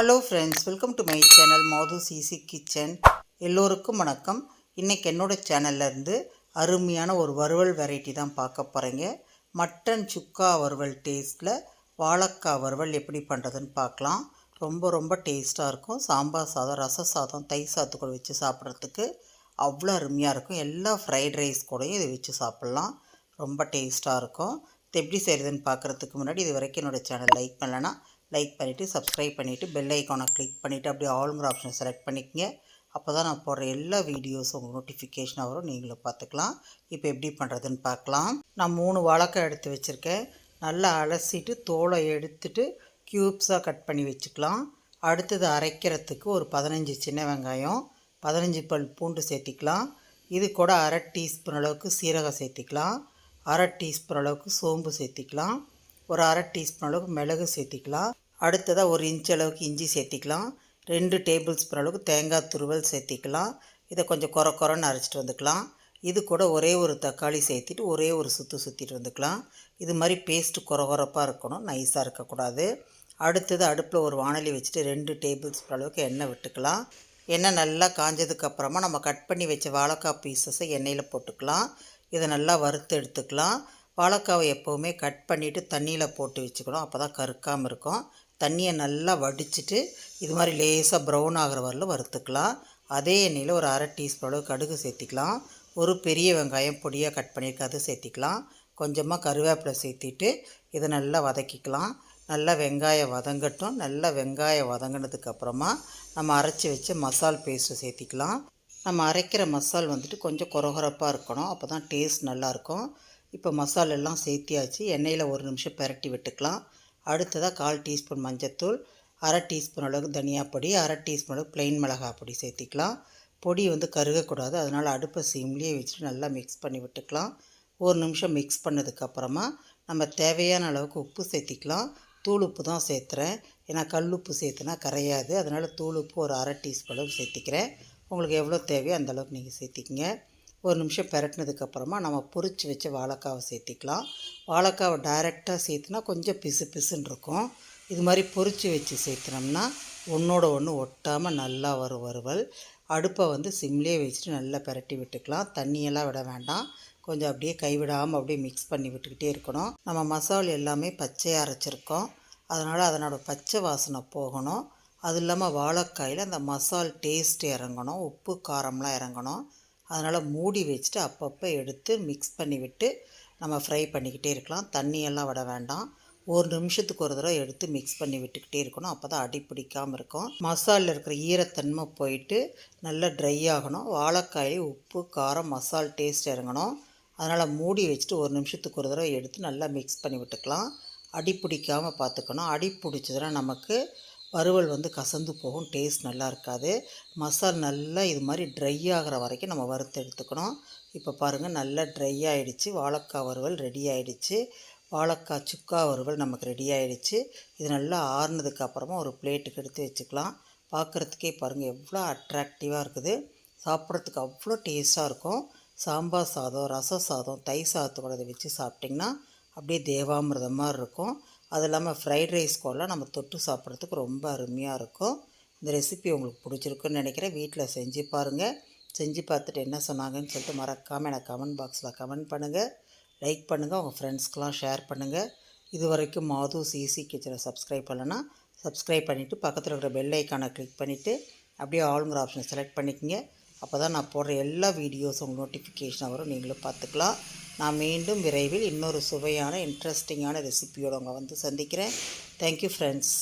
Hello friends welcome to my channel Madhu CC kitchen எல்லோருக்கும் வணக்கம். இன்றைக்கி என்னோட சேனல்லேருந்து அருமையான ஒரு வறுவல் வெரைட்டி தான் பார்க்க போகிறீங்க மட்டன் சுக்கா வறுவல் டேஸ்ட்டில் வாழைக்காய் வறுவல் எப்படி பண்ணுறதுன்னு பார்க்கலாம். ரொம்ப ரொம்ப டேஸ்ட்டாக இருக்கும். சாம்பார் சாதம் ரச சாதம் தை சாத்து கூட வச்சு சாப்பிட்றதுக்கு அவ்வளோ அருமையாக இருக்கும். எல்லா ஃப்ரைட் ரைஸ் கூடயும் இதை வச்சு சாப்பிட்லாம். ரொம்ப டேஸ்ட்டாக இருக்கும். இது எப்படி செய்கிறதுன்னு பார்க்குறதுக்கு முன்னாடி இது வரைக்கும் என்னோடய சேனல் லைக் பண்ணலைன்னா லைக் பண்ணிவிட்டு சப்ஸ்கிரைப் பண்ணிவிட்டு பெல் ஐக்கானை கிளிக் பண்ணிவிட்டு அப்படியே ஆளுங்கிற ஆப்ஷனை செலக்ட் பண்ணிக்கங்க. அப்போ தான் நான் போடுற எல்லா வீடியோஸும் உங்களுக்கு நோட்டிஃபிகேஷனாக வரும். நீங்களும் பார்த்துக்கலாம். இப்போ எப்படி பண்ணுறதுன்னு பார்க்கலாம். நான் மூணு வழக்கம் எடுத்து வச்சுருக்கேன். நல்லா அலசிட்டு தோலை எடுத்துட்டு க்யூப்ஸாக கட் பண்ணி வச்சுக்கலாம். அடுத்தது அரைக்கிறதுக்கு ஒரு பதினஞ்சு சின்ன வெங்காயம் பதினஞ்சு பல் பூண்டு சேர்த்திக்கலாம். இது கூட அரை டீஸ்பூன் அளவுக்கு சீரகம் சேர்த்திக்கலாம். அரை டீஸ்பூன் அளவுக்கு சோம்பு சேர்த்திக்கலாம். ஒரு அரை டீஸ்பூன் அளவுக்கு மிளகு சேர்த்திக்கலாம். அடுத்ததாக ஒரு இன்ச் அளவுக்கு இஞ்சி சேர்த்திக்கலாம். ரெண்டு டேபிள் ஸ்பூன் அளவுக்கு தேங்காய் துருவல் சேர்த்திக்கலாம். இதை கொஞ்சம் குறை குறைன்னு அரைச்சிட்டு வந்துக்கலாம். இது கூட ஒரே ஒரு தக்காளி சேர்த்திட்டு ஒரே ஒரு சுற்று சுற்றிட்டு வந்துக்கலாம். இது மாதிரி பேஸ்ட்டு குறை குறைப்பாக இருக்கணும். நைஸாக இருக்கக்கூடாது. அடுத்தது அடுப்பில் ஒரு வானலி வச்சுட்டு ரெண்டு டேபிள் ஸ்பூன் அளவுக்கு எண்ணெய் விட்டுக்கலாம். எண்ணெய் நல்லா காஞ்சதுக்கப்புறமா நம்ம கட் பண்ணி வச்ச வாழைக்காய் பீசஸை எண்ணெயில் போட்டுக்கலாம். இதை நல்லா வறுத்து எடுத்துக்கலாம். வாழைக்காவை எப்போவுமே கட் பண்ணிவிட்டு தண்ணியில் போட்டு வச்சுக்கணும். அப்போ தான் கருக்காமல் இருக்கும். தண்ணியை நல்லா வடிச்சிட்டு இது மாதிரி லேசாக ப்ரௌன் ஆகிற வரலும் வறுத்துக்கலாம். அதே எண்ணெயில் ஒரு அரை டீஸ்பூன் அளவு கடுகு சேர்த்திக்கலாம். ஒரு பெரிய வெங்காயம் பொடியாக கட் பண்ணியிருக்க அது சேர்த்திக்கலாம். கொஞ்சமாக கருவேப்பிலை சேர்த்திட்டு இதை நல்லா வதக்கிக்கலாம். நல்லா வெங்காயம் வதங்கட்டும். நல்லா வெங்காயம் வதங்கினதுக்கப்புறமா நம்ம அரைச்சி வச்ச மசால் பேஸ்ட்டு சேர்த்திக்கலாம். நம்ம அரைக்கிற மசால் வந்துட்டு கொஞ்சம் குறகுறப்பாக இருக்கணும். அப்போ தான் டேஸ்ட் நல்லாயிருக்கும் இப்போ மசாலா எல்லாம் சேர்த்தியாச்சு. எண்ணெயில் ஒரு நிமிஷம் பெரட்டி விட்டுக்கலாம். அடுத்ததாக கால் டீஸ்பூன் மஞ்சத்தூள் அரை டீஸ்பூன் அளவுக்கு தனியா பொடி அரை டீஸ்பூன் அளவுக்கு ப்ளைன் மிளகாய் பொடி சேர்த்திக்கலாம். பொடி வந்து கருகக்கூடாது. அதனால் அடுப்பை சீம்லேயே வச்சுட்டு நல்லா மிக்ஸ் பண்ணி விட்டுக்கலாம். ஒரு நிமிஷம் மிக்ஸ் பண்ணதுக்கப்புறமா நம்ம தேவையான அளவுக்கு உப்பு சேர்த்திக்கலாம். தூள் உப்பு தான் சேர்த்துறேன். ஏன்னா கல் உப்பு சேர்த்துனா கரையாது. அதனால் தூள் உப்பு ஒரு அரை டீஸ்பூன் அளவுக்கு சேர்த்திக்கிறேன். உங்களுக்கு எவ்வளோ தேவையோ அந்தளவுக்கு நீங்கள் சேர்த்திக்கங்க. ஒரு நிமிஷம் பெரட்டினதுக்கப்புறமா நம்ம பொறிச்சு வச்ச வாழைக்காவை சேர்த்திக்கலாம். வாழைக்காவை டைரெக்டாக சேர்த்துனா கொஞ்சம் பிசு பிசுன்னு இருக்கும். இது மாதிரி பொரிச்சு வச்சு சேர்த்துனோம்னா ஒன்றோட ஒன்று ஒட்டாமல் நல்லா வரும் வறுவல். அடுப்பை வந்து சிம்லேயே வச்சுட்டு நல்லா பெரட்டி விட்டுக்கலாம். தண்ணியெல்லாம் விட வேண்டாம். கொஞ்சம் அப்படியே கைவிடாமல் அப்படியே மிக்ஸ் பண்ணி விட்டுக்கிட்டே இருக்கணும். நம்ம மசால் எல்லாமே பச்சையாக அரைச்சிருக்கோம். அதனால் அதனோட பச்சை வாசனை போகணும். அது இல்லாமல் வாழைக்காயில் அந்த மசால் டேஸ்ட் இறங்கணும். உப்பு காரம்லாம் இறங்கணும். அதனால் மூடி வச்சுட்டு அப்பப்போ எடுத்து மிக்ஸ் பண்ணி விட்டு நம்ம ஃப்ரை பண்ணிக்கிட்டே இருக்கலாம். தண்ணியெல்லாம் விட வேண்டாம். ஒரு நிமிஷத்துக்கு ஒரு தடவை எடுத்து மிக்ஸ் பண்ணி விட்டுக்கிட்டே இருக்கணும். அப்போ தான் அடி பிடிக்காமல் இருக்கும். மசாலில் இருக்கிற ஈரத்தன்மை போயிட்டு நல்லா ட்ரை ஆகணும். வாழைக்காய் உப்பு காரம் மசால் டேஸ்ட் இறங்கணும். அதனால் மூடி வச்சுட்டு ஒரு நிமிஷத்துக்கு ஒரு தடவை எடுத்து நல்லா மிக்ஸ் பண்ணி விட்டுக்கலாம். அடி பிடிக்காமல் பார்த்துக்கணும். அடி பிடிச்சதுன்னா நமக்கு வறுவல் வந்து கசந்து போகும் டேஸ்ட் நல்லா இருக்காது. மசால் நல்லா இது மாதிரி ட்ரை ஆகிற வரைக்கும் நம்ம வறுத்து எடுத்துக்கணும். இப்போ பாருங்கள் நல்லா ட்ரை ஆகிடுச்சு வாழைக்காய் வறுவல் ரெடி ஆகிடுச்சு வாழைக்காய் சுக்கா வறுவல் நமக்கு ரெடி ஆகிடுச்சு இது நல்லா ஆறுனதுக்கு அப்புறமா ஒரு பிளேட்டுக்கு எடுத்து வச்சுக்கலாம். பார்க்குறதுக்கே பாருங்கள் எவ்வளோ அட்ராக்டிவாக இருக்குது. சாப்பிட்றதுக்கு அவ்வளோ டேஸ்ட்டாக இருக்கும். சாம்பார் சாதம் ரச சாதம் தை சாதத்தோட இதை வச்சு சாப்பிட்டிங்கன்னா அப்படியே தேவாமிர்தம் மாதிரி இருக்கும். அது இல்லாமல் ஃப்ரைட் ரைஸ் கூட நம்ம தொட்டு சாப்பிட்றதுக்கு ரொம்ப அருமையாக இருக்கும். இந்த ரெசிபி உங்களுக்கு பிடிச்சிருக்குன்னு நினைக்கிறேன். வீட்டில் செஞ்சு பாருங்கள் செஞ்சு பார்த்துட்டு என்ன சொன்னாங்கன்னு சொல்லிட்டு மறக்காமல் எனக்கு கமெண்ட் பாக்ஸில் கமெண்ட் பண்ணுங்கள் லைக் பண்ணுங்கள் உங்கள் ஃப்ரெண்ட்ஸ்க்கெலாம் ஷேர் பண்ணுங்கள் இது வரைக்கும் மாது சிசி கிச்சனை சப்ஸ்கிரைப் பண்ணலன்னா சப்ஸ்கிரைப் பண்ணிவிட்டு பக்கத்தில் இருக்கிற பெல் ஐக்கானை கிளிக் பண்ணிவிட்டு அப்படியே ஆளுங்கிற ஆப்ஷனை செலக்ட் பண்ணிக்கோங்க. அப்போ தான் நான் போடுற எல்லா வீடியோஸும் நோட்டிஃபிகேஷனாக நோட்டிஃபிகேஷன் வரும். நீங்களும் பார்த்துக்கலாம். நான் மீண்டும் விரைவில் இன்னொரு சுவையான இன்ட்ரெஸ்டிங்கான ரெசிபியோடு உங்களை வந்து சந்திக்கிறேன். Thank you friends